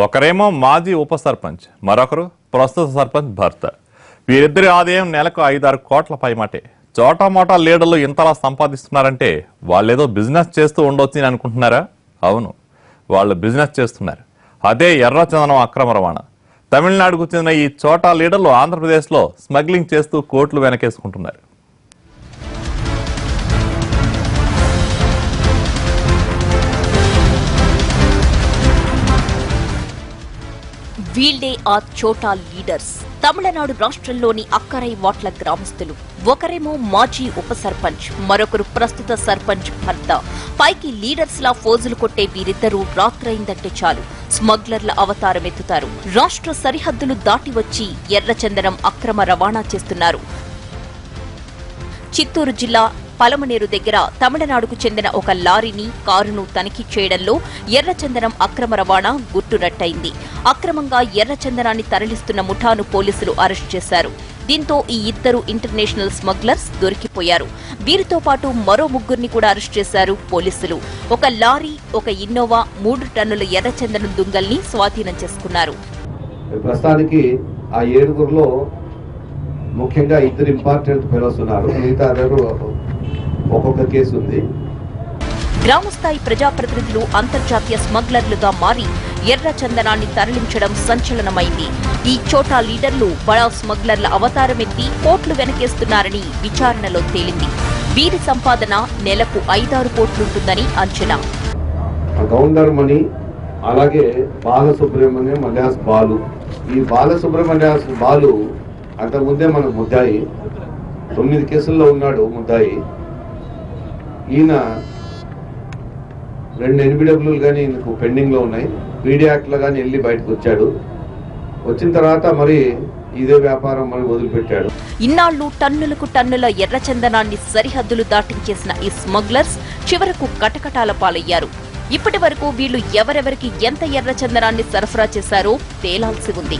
ఒకరేమో మాజీ ఉప సర్పంచ్ మరొకరు ప్రస్తుత సర్పంచ్ భర్త. వీరిద్దరి ఆదాయం నెలకు ఐదారు కోట్ల పైమాటే. చోటా మోటా లీడర్లు ఇంతలా సంపాదిస్తున్నారంటే వాళ్ళేదో బిజినెస్ చేస్తూ ఉండొచ్చు అనుకుంటున్నారా? అవును వాళ్ళు బిజినెస్ చేస్తున్నారు. అదే ఎర్రచందనం అక్రమ రవాణా. తమిళనాడుకు చెందిన ఈ చోటా లీడర్లు ఆంధ్రప్రదేశ్లో స్మగ్లింగ్ చేస్తూ కోట్లు వెనకేసుకుంటున్నారు. వీల్డే ఆ చోటా లీడర్స్. తమిళనాడు రాష్ట్రంలోని అక్కరై వాట్ల గ్రామస్తులు. ఒకరేమో మాజీ ఉప సర్పంచ్ మరొకరు ప్రస్తుత సర్పంచ్ భర్త. పైకి లీడర్స్ లా ఫోజులు కొట్టే వీరిద్దరూ రాత్రైందంటే చాలు. స్మగ్లర్ల అవతారం ఎత్తుతారు. రాష్ట్ర సరిహద్దులు దాటి వచ్చి ఎర్రచందనం అక్రమ రవాణా చేస్తున్నారు. చిత్తూరు జిల్లా పలమనేరు దగ్గర తమిళనాడుకు చెందిన ఒక లారీని కారును తనిఖీ చేయడంలో ఎర్రచందనం అక్రమ రవాణా గుట్టురట్టయింది అక్రమంగా ఎర్రచందనాన్ని తరలిస్తున్న ముఠాను పోలీసులు అరెస్ట్ చేశారు. దీంతో ఈ ఇద్దరు ఇంటర్నేషనల్ స్మగ్లర్స్ దొరికిపోయారు. వీరితో పాటు మరో ముగ్గురిని కూడా అరెస్ట్ చేశారు పోలీసులు. ఒక లారీ ఒక ఇన్నోవా మూడు టన్నుల ఎర్రచందనం దుంగల్ని స్వాధీనం చేసుకున్నారు. ప్రస్తుతానికి ఆ ఏడుగురులో ముఖ్యంగా ఇద్దరు ఇంపార్టెంట్ ఫెలోస్ ఉన్నారు. మిగతా ఒక్కొక్క కేసు ఉంది. గ్రామస్థాయి ప్రజాప్రతినిధులు అంతర్జాతీయ స్మగ్లర్లుగా మారి ఎర్ర చందనాన్ని తరలించడం సంచలనమైంది. ఈ చోటా లీడర్లు బడా స్మగ్లర్ల అవతారమెత్తి కోట్లు వెనకేస్తున్నారని విచారణలో తేలింది. వీరి సంపాదన నెలకు ఐదారు కోట్లుంటుందని అంచనా. గౌండర్ మణి అలాగే బాలసుబ్రహ్మణ్యం అలియాస్ బాలు. ఈ బాలసుబ్రహ్మణ్యాస్ బాలు అంతకుముందే మన ముద్దాయి తొమ్మిది కేసుల్లో ఉన్నాడు ముద్దాయి. ఈయన రెండు ఎన్బిడబ్ల్యూలు కానీ ఈయనకు పెండింగ్లో ఉన్నాయి. పీడీ యాక్ట్లో కానీ వెళ్ళి బయటకు వచ్చాడు. వచ్చిన తర్వాత మరి ఇదే వ్యాపారం మరి వదిలిపెట్టాడు. ఇన్నాళ్ళు టన్నులకు టన్నుల ఎర్ర చందనాన్ని సరిహద్దులు దాటించేసిన ఈ స్మగ్లర్స్ చివరకు కటకటాల పాలయ్యారు. ఇప్పటి వరకు వీళ్ళు ఎవరెవరికి ఎంత ఎర్ర చందనాన్ని సరఫరా చేశారో తేలాల్సి ఉంది.